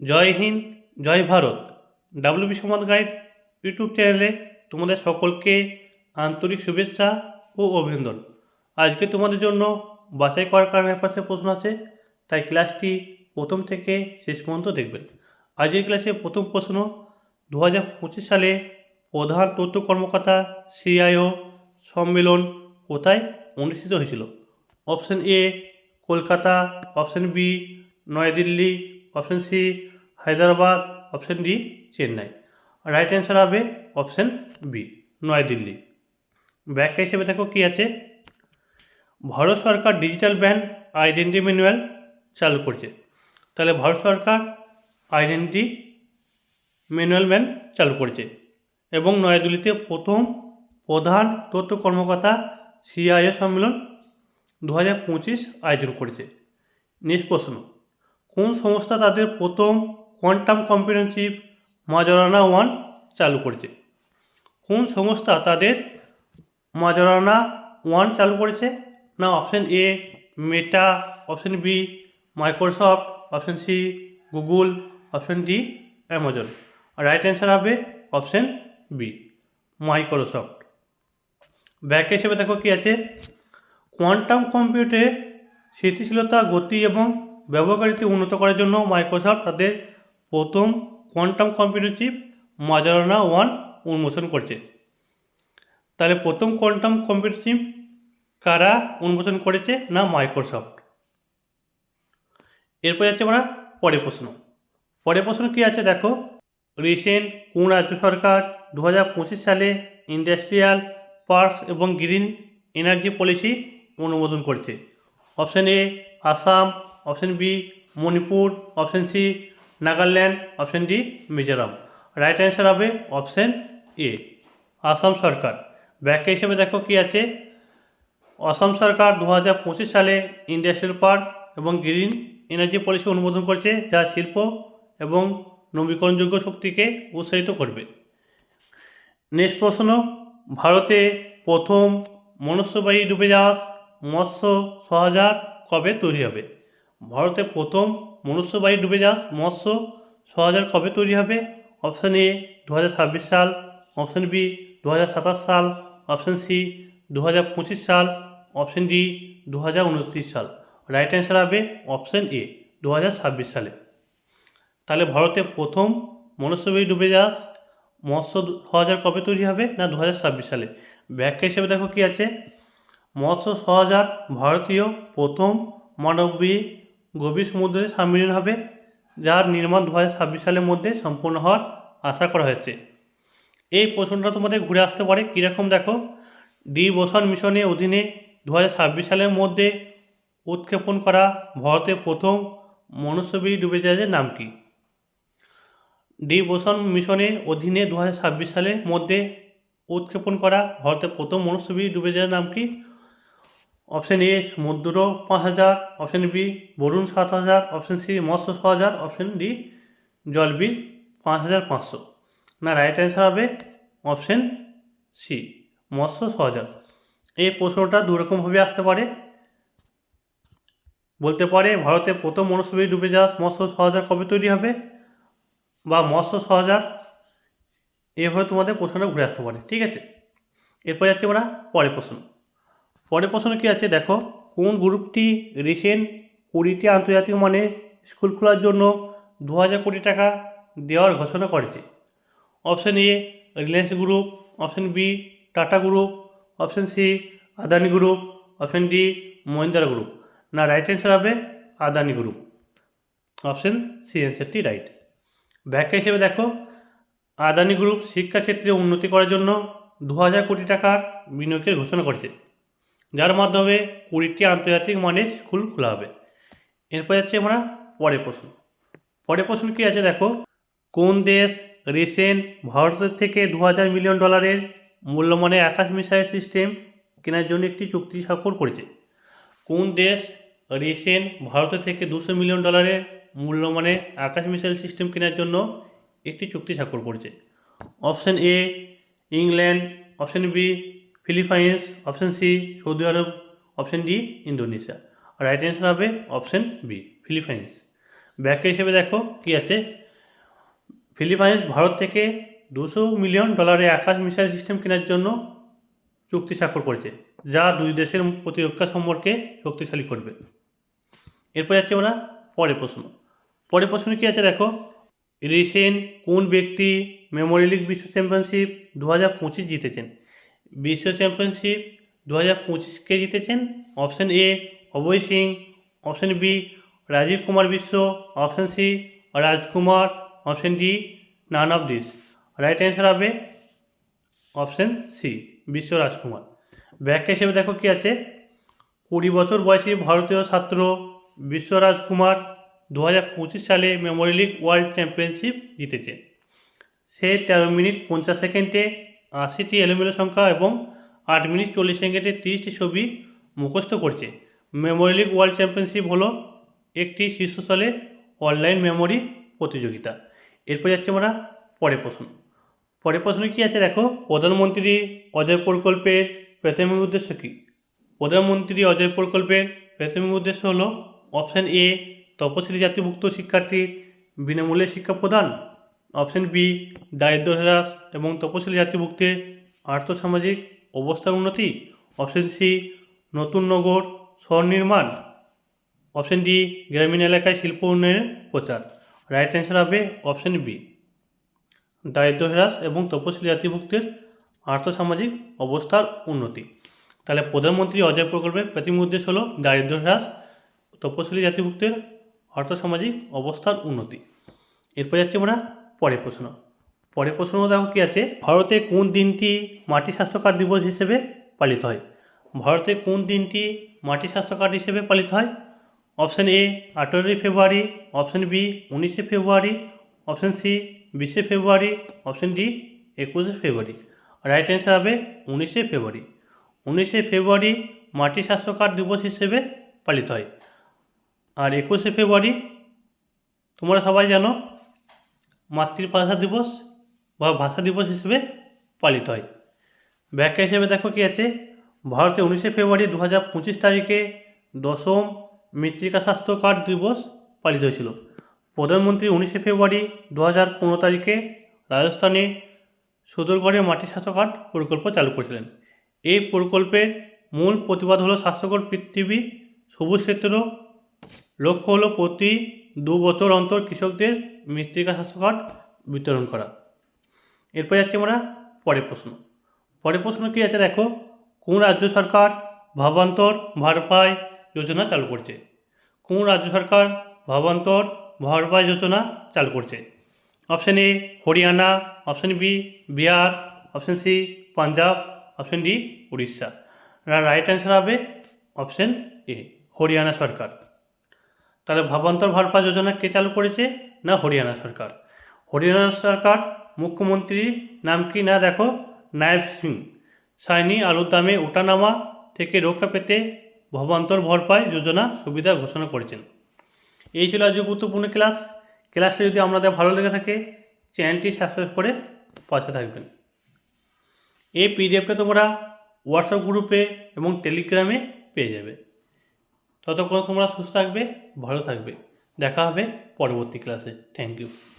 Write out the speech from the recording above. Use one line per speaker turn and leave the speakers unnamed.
Jai Hind, Jai Bharat. WB Samaj guide YouTube চ্যানেলে তোমাদের সকলকে আন্তরিক শুভেচ্ছা ও অভিনন্দন। আজকে তোমাদের জন্য বাছাই করার কারণে পাশে প্রশ্ন আছে, তাই ক্লাসটি প্রথম থেকে শেষ পর্যন্ত দেখবেন। আজকের ক্লাসে প্রথম প্রশ্ন দু পঁচিশ সালে প্রধান তথ্য কর্মকর্তা সিআইও সম্মেলন কোথায় অনুষ্ঠিত হয়েছিল? Option A Kolkata, option B New Delhi, option C Hyderabad option D Chennai. Right answer হবে অপশন বি নয়াদিল্লি ব্যাখ্যা হিসেবে দেখো কী আছে? ভারত সরকার ডিজিটাল ব্যান্ড আইডেন্টি ম্যানুয়াল চালু করছে। তাহলে ভারত সরকার আইডেন্টি ম্যানুয়াল ব্যান চালু করেছে। এবং নয়াদিল্লিতে প্রথম প্রধান তথ্য কর্মকর্তা সিআইএ সম্মেলন দু হাজার পঁচিশ আয়োজন করেছে। নেক্সট প্রশ্ন, কোন সংস্থা তাদের প্রথম কোয়ান্টাম কম্পিউটার মাজরানা ওয়ান চালু করেছে। কোন সংস্থা তাদের মাজরানা ওয়ান চালু করেছে? না option A Meta option B Microsoft option C Google option D Amazon right answer হবে অপশন বি মাইক্রোসফট ব্যাক হিসেবে দেখো কী আছে? কোয়ান্টাম কম্পিউটারে স্থিতিশীলতা, গতি এবং ব্যবহারকারীতে উন্নত করার জন্য মাইক্রোসফট তাদের প্রথম quantum computer chip Majorana one উন্মোচন করছে। তাহলে প্রথম কোয়ান্টাম কম্পিউটার চিপ কারা উন্মোচন করেছে না মাইক্রোসফট? এরপর যাচ্ছে আমরা পরের প্রশ্ন। পরের প্রশ্ন কী আছে দেখো? রিসেন্ট কোন রাজ্য সরকার দু হাজার পঁচিশ সালে ইন্ডাস্ট্রিয়াল পার্কস এবং গ্রিন এনার্জি পলিসি অনুমোদন করছে? Option A Assam, option B Manipur, option C Nagaland option D Mizoram. Right answer হবে অপশন এ আসাম সরকার। ব্যাখ্যা হিসেবে দেখো কি আছে? অসম সরকার দু হাজার পঁচিশ সালে ইন্ডাস্ট্রিয়াল পার্ক এবং গ্রিন এনার্জি পলিসি অনুমোদন করেছে, যা শিল্প এবং নবীকরণযোগ্য শক্তিকে উৎসাহিত করবে। নেক্সট প্রশ্ন, ভারতে প্রথম মনুষ্যবাহী ডুবেজাহাজ মৎস্য সহজাত কবে তৈরি হবে? ভারতে প্রথম মনুষ্যবাহী ডুবে ডুবেজাহাজ মৎস্য সহজাত কবে তৈরি হবে? অপশন এ দু হাজার ছাব্বিশ সাল। অপশন বি দু হাজার সাতাশ সাল। অপশন সি দু হাজার পঁচিশ সাল। অপশন ডি দু হাজার উনত্রিশ সাল। রাইট অ্যান্সার হবে অপশন এ দু হাজার ছাব্বিশ সালে। তাহলে ভারতে প্রথম মনুষ্যবাহী ডুবেজাহাজ মৎস্য সহজাত কবে তৈরি হবে না দু হাজার ছাব্বিশ সালে? ব্যাখ্যা হিসেবে দেখো কী আছে? মৎস্য সহজাত ভারতীয় প্রথম মানবী গভীর সমুদ্রে সাবমেরিন হবে, যার নির্মাণ দু হাজার ছাব্বিশ সালের মধ্যে সম্পূর্ণ হওয়ার আশা করা হয়েছে। এই প্রশ্নটা তোমাদের ঘুরে আসতে পারে। কীরকম দেখো? ডি বোসন মিশনের অধীনে দু হাজার ছাব্বিশ সালের মধ্যে উৎক্ষেপণ করা ভারতের প্রথম মনুষ্যবী ডুবেজাহাজের নাম কি? ডি বোসন মিশনের অধীনে দু হাজার ছাব্বিশ সালের মধ্যে উৎক্ষেপণ করা ভারতের প্রথম মনুষ্যবী ডুবেজাহাজের নাম কি? অপশন এ সমুদ্র পাঁচ হাজার, অপশন বি বরুণ সাত হাজার, অপশন সি মৎস্য ছ হাজার, অপশন ডি জলবীর পাঁচ হাজার পাঁচশো। না রাইট অ্যান্সার হবে অপশন সি, মৎস্য ছ হাজার। এই প্রশ্নটা দুরকমভাবে আসতে পারে। বলতে পারে ভারতে প্রথম মনুষ্যবী ডুবে যাওয়া মৎস্য ছ হাজার কবে তৈরি হবে? বা মৎস্য ছ হাজার, এভাবে তোমাদের প্রশ্নটা ঘুরে আসতে পারে, ঠিক আছে? এরপর যাচ্ছে আমরা পরের প্রশ্ন। পরের প্রশ্ন কী আছে? দেখো, কোন গ্রুপটি রিসেন্ট কুড়িটি আন্তর্জাতিক মানের স্কুল খোলার জন্য দু হাজার কোটি টাকা দেওয়ার ঘোষণা করেছে? Option A, Reliance group, option B, Tata group, option C, Adani group, option D, Mahindra group. না রাইট অ্যান্সার হবে আদানি গ্রুপ। অপশন সি অ্যান্সারটি রাইট ব্যাখ্যা হিসেবে দেখো, আদানি গ্রুপ শিক্ষাক্ষেত্রে উন্নতি করার জন্য দু হাজার কোটি টাকার বিনিয়োগের ঘোষণা করেছে। যার মাধ্যমে কুড়িটি আন্তর্জাতিক মানের স্কুল খোলা হবে। এরপর যাচ্ছে আমরা পরের প্রশ্ন। পরের প্রশ্ন কী আছে? দেখো, কোন দেশ রিসেন্ট ভারতের থেকে দু হাজার মিলিয়ন ডলারের মূল্যমানের আকাশ মিসাইল সিস্টেম কেনার জন্য একটি চুক্তি স্বাক্ষর করেছে? কোন দেশ রিসেন্ট ভারতের থেকে দুশো মিলিয়ন ডলারের মূল্যমানের আকাশ মিসাইল সিস্টেম কেনার জন্য একটি চুক্তি স্বাক্ষর করেছে? Option A, England. Option B Philippines option C Saudi Arabia option D Indonesia right answer হবে অপশন বি ফিলিপাইন্স ব্যাখ্যা হিসেবে দেখো কি আছে। ফিলিপাইন্স ভারত থেকে দুশো মিলিয়ন ডলারে আকাশ মিসাইল সিস্টেম কেনার জন্য চুক্তি স্বাক্ষর করেছে, যা দুই দেশের প্রতিরক্ষা সম্পর্কে শক্তিশালী করবে। এরপর যাচ্ছে আমরা পরের প্রশ্ন। পরের প্রশ্ন কি আছে দেখো? রিসেন্ট কোন ব্যক্তি মেমোরি লিগ বিশ্ব চ্যাম্পিয়নশিপ দু হাজার পঁচিশ জিতেছেন? বিশ্ব চ্যাম্পিয়নশিপ দু হাজার পঁচিশকে জিতেছেন? Option A Abhay Singh. Option B Rajiv Kumar বিশ্ব। Option C Rajkumar option D none of this. Right answer হবে অপশন সি বিশ্ব রাজকুমার ব্যাখ্যা হিসেবে দেখো কি আছে? কুড়ি বছর বয়সী ভারতীয় ছাত্র বিশ্ব রাজকুমার দু হাজার পঁচিশ সালে মেমোরি লিগ ওয়ার্ল্ড চ্যাম্পিয়নশিপ জিতেছে। সে তেরো মিনিট পঞ্চাশ সেকেন্ডে আশিটি এলোমেলো সংখ্যা এবং আট মিনিট চল্লিশ সেকেন্ডে তিরিশটি ছবি মুখস্থ করছে। মেমোরি লিগ ওয়ার্ল্ড চ্যাম্পিয়নশিপ হলো একটি শীর্ষস্থলে অনলাইন মেমোরি প্রতিযোগিতা। এরপর যাচ্ছে আমরা পরের প্রশ্ন। পরের প্রশ্ন কী আছে? দেখো, প্রধানমন্ত্রী অজয় প্রকল্পের প্রাথমিক উদ্দেশ্য কী? প্রধানমন্ত্রী অজয় প্রকল্পের প্রাথমিক উদ্দেশ্য হলো অপশান এ, তপশিলি জাতিভুক্ত শিক্ষার্থীর বিনামূল্যে শিক্ষা প্রদান। অপশান বি দারিদ্র হ্রাস এবং তপশিলি জাতিভুক্তের আর্থসামাজিক অবস্থার উন্নতি অপশন সি নতুন নগর শহর নির্মাণ অপশান ডি গ্রামীণ এলাকায় শিল্প উন্নয়নের প্রচার। রাইট অ্যান্সার হবে অপশন বি দারিদ্র হ্রাস এবং তপশিলি জাতিভুক্তের আর্থসামাজিক অবস্থার উন্নতি। তাহলে প্রধানমন্ত্রী অজয় প্রকল্পের প্রাথমিক উদ্দেশ্য হলো দারিদ্র হ্রাস, তপশিলি জাতিভুক্তের আর্থসামাজিক অবস্থার উন্নতি। এরপর যাচ্ছে আমরা পরের প্রশ্ন। পরের প্রশ্ন দেখো কী আছে? ভারতে কোন দিনটি মাটি স্বাস্থ্য কার্ড দিবস হিসেবে পালিত হয়? ভারতে কোন দিনটি মাটি স্বাস্থ্য কার্ড হিসেবে পালিত হয়? অপশান এ, আঠেরোই ফেব্রুয়ারি, অপশান বি, উনিশে ফেব্রুয়ারি, অপশান সি, বিশে ফেব্রুয়ারি, অপশান ডি, একুশে ফেব্রুয়ারি। রাইট অ্যান্সার হবে উনিশে ফেব্রুয়ারি। উনিশে ফেব্রুয়ারি মাটি স্বাস্থ্য কার্ড দিবস হিসেবে পালিত হয়। আর একুশে ফেব্রুয়ারি, তোমরা সবাই জানো, মাতৃভাষা দিবস। বা ভাষা দিবস হিসেবে পালিত হয়। ব্যাখ্যা হিসেবে দেখো কি আছে? ভারতে উনিশে ফেব্রুয়ারি দু হাজার পঁচিশ তারিখে দশম মৃত্তিকা স্বাস্থ্য কার্ড দিবস পালিত হয়েছিল। প্রধানমন্ত্রী উনিশে ফেব্রুয়ারি দু হাজার পনেরো তারিখে রাজস্থানে সুদরগড়ে মাটি স্বাস্থ্য কার্ড প্রকল্প চালু করেছিলেন। এই প্রকল্পের মূল প্রতিবাদ হলো স্বাস্থ্যকর পৃথিবী, সবুজ ক্ষেত্র, লক্ষ্য হলো প্রতি দু বছর অন্তর কৃষকদের মৃত্তিকা স্বাস্থ্য কার্ড বিতরণ করা। এরপর যাচ্ছে আমরা পরের প্রশ্ন। পরের প্রশ্ন কী আছে দেখো? কোন রাজ্য সরকার ভাবান্তর ভারপাই যোজনা চালু করছে? কোন রাজ্য সরকার ভাবান্তর ভারপাই যোজনা চালু করছে? Option A Haryana, option B Bihar, option C Punjab, option D Orissa. Right answer হবে অপশান এ, হরিয়ানা সরকার। তাহলে ভাবান্তর ভারপা যোজনা কে চালু করেছে না হরিয়ানা সরকার? হরিয়ানা সরকার মুখ্যমন্ত্রীর নাম কি না দেখো? নায়েব সিং। সাইনি আলুর দামে ওঠানামা থেকে রক্ষা পেতে ভবান্তর ভরপাই যোজনা সুবিধা ঘোষণা করেছেন। এই ছিল আজকে গুরুত্বপূর্ণ ক্লাস। ক্লাসটা যদি আপনাদের ভালো লেগে থাকে, চ্যানেলটি সাবস্ক্রাইব করে পাশে থাকবেন। এই পিডিএফটা তোমরা হোয়াটসঅ্যাপ গ্রুপে এবং টেলিগ্রামে পেয়ে যাবে। ততক্ষণ তোমরা সুস্থ থাকবে, ভালো থাকবে। দেখা হবে পরবর্তী ক্লাসে। Thank you